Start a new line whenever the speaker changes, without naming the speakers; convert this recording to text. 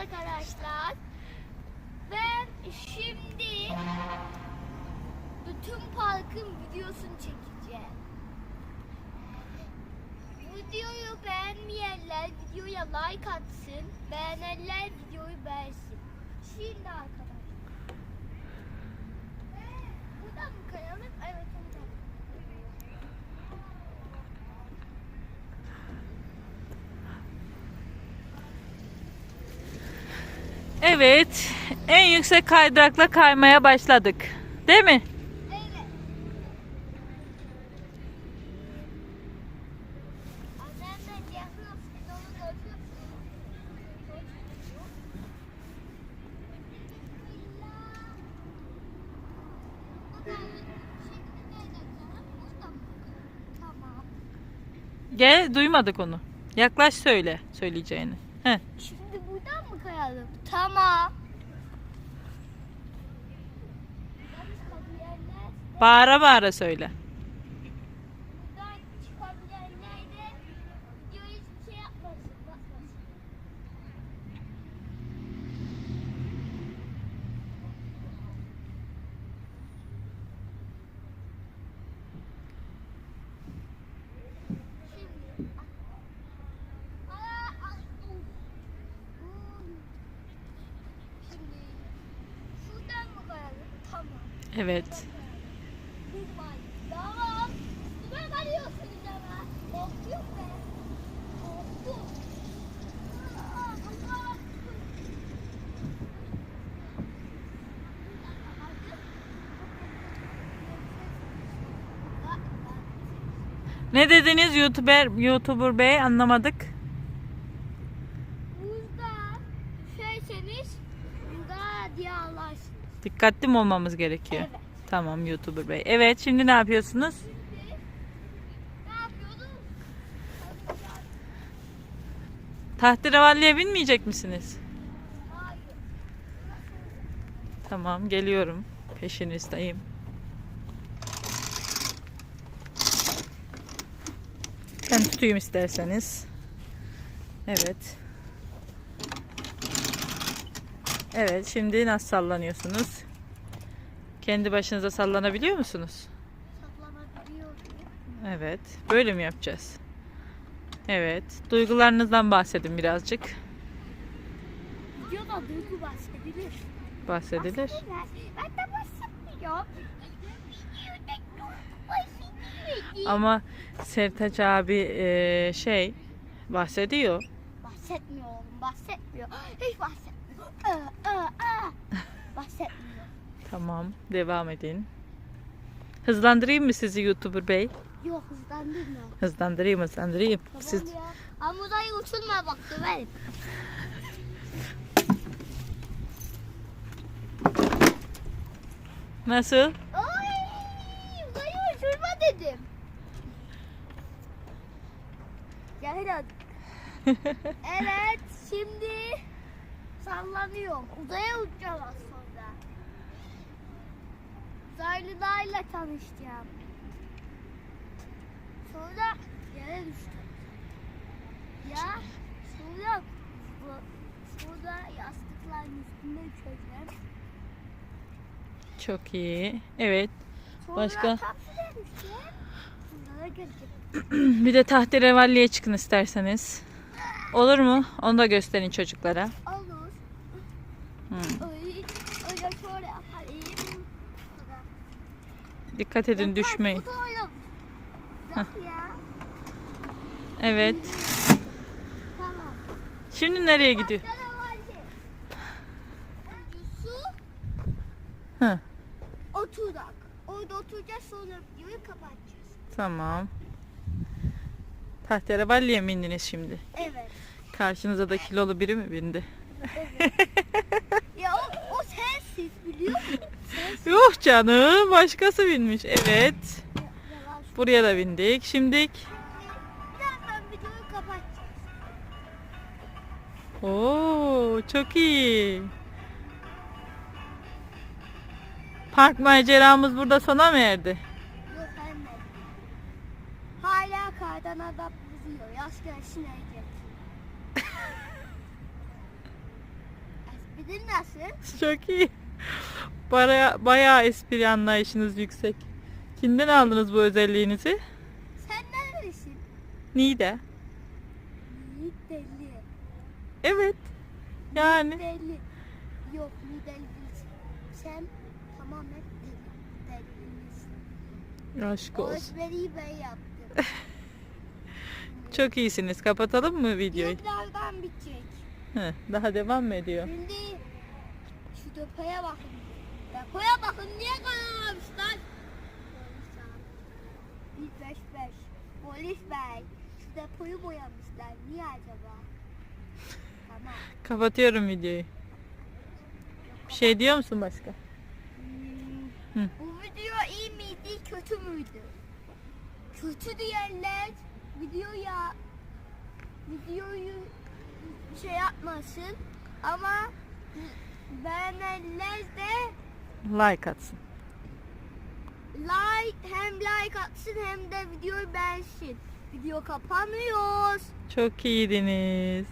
arkadaşlar. Ben şimdi bütün parkın videosunu çekeceğim. Videoyu beğenmeyenler videoya like atsın. Beğenenler videoyu beğensin. Şimdi arkadaşlar. Buradan mı kayalım? Evet buradan.
Evet. En yüksek kaydırakla kaymaya başladık. Değil mi?
Evet.
Gel duymadık onu. Yaklaş söyle söyleyeceğini. Heh.
Buradan mı kayalım? Tamam.
Bağıra bağıra söyle.
Buradan çıkabilenler de video hiçbir şey yapmasın. Bakmasın. Şimdi. Aa, ay, uf. Hmm. Şimdi şuradan mı kayalım? Tamam.
Evet.
Bir var. Tamam. Üstüme kalıyorsunuz ama. Korkuyorum ben. Korktum. Aa, Allah.
Ne dediniz YouTuber YouTuber Bey anlamadık.
Burada düşerseniz burada diye ağlarsınız.
Dikkatli mi olmamız gerekiyor?
Evet.
Tamam YouTuber Bey. Evet şimdi ne yapıyorsunuz? Tahterevalliye binmeyecek misiniz?
Hayır.
Tamam geliyorum. Peşinizdeyim. Ben tutayım isterseniz. Evet. Evet şimdi nasıl sallanıyorsunuz? Kendi başınıza sallanabiliyor musunuz?
Saklanabiliyorum.
Evet. Böyle mi yapacağız? Evet. Duygularınızdan bahsedin birazcık.
Videoda duygu bahsedilir.
Bahsedilir.
Ben de bahsetmiyorum.
Ama Sertaç abi eee, şey bahsediyor.
Bahsetmiyor oğlum, bahsetmiyor. Hiç bahsetmiyor. Bahsetmiyor.
Tamam. Devam edin. Hızlandırayım mı sizi YouTuber Bey?
Yok hızlandırma.
Hızlandırayım hızlandırayım.
Tamam
Siz
ya. Amudayı uçurma bak döverim.
nasıl?
Ay, uzayı uçurma dedim. Ya Helal. evet, şimdi sallanıyor. Uzaya uçacağım az sonra. Uzaylılarla tanışacağım. Sonra yere düştüm. Ya sonra sonra yastıkların üstünde uçacağım.
Çok iyi. Evet.
Sonra
Başka? Bir de tahterevalliye çıkın isterseniz. Olur mu? Onu da gösterin çocuklara.
Olur.
Hı.
Ay, öyle şöyle yapayım.
Dikkat edin düşmeyin.
Ya.
Evet. Şimdi nereye gidiyor? Hı.
oturak. Orada oturacağız sonra videoyu kapatacağız.
Tamam. Tahterevalliye mi indiniz şimdi?
Evet.
Karşınıza da kilolu biri mi bindi?
Ya o, o sensiz biliyor musun? Sensiz.
Yok canım başkası binmiş. Evet. Buraya da bindik. Şimdik. Oo çok iyi. Park maceramız burada sona mı erdi?
Yok anne. Hala kardan adam vuruyor. Yaz gelsin erkek. Senin nasıl?
Çok iyi. Baya, bayağı espri anlayışınız yüksek. Kimden aldınız bu özelliğinizi?
Sen neredesin?
Niğde.
Yiğit deli.
Evet. Yani.
Deli. Yok mi deli değilsin. Sen tamamen deli.
Aşk
O
olsun.
espriyi ben yaptım.
Çok iyisiniz. Kapatalım mı videoyu?
Yıllardan bitecek.
Heh, daha devam mı ediyor?
Şimdi şu depoya bakın. Depoya bakın niye koyamamışlar? Polis abi. 155. Polis bey. Şu depoyu boyamışlar. Niye acaba? Tamam.
Kapatıyorum videoyu. Bir şey diyor musun başka?
Hmm,
Hı.
Bu video iyi miydi, kötü müydü? Kötü diyenler videoya videoyu şey yapmasın ama beğenenler de
Like atsın.
like hem like atsın hem de videoyu beğensin. Video kapanmıyor.
Çok iyiydiniz.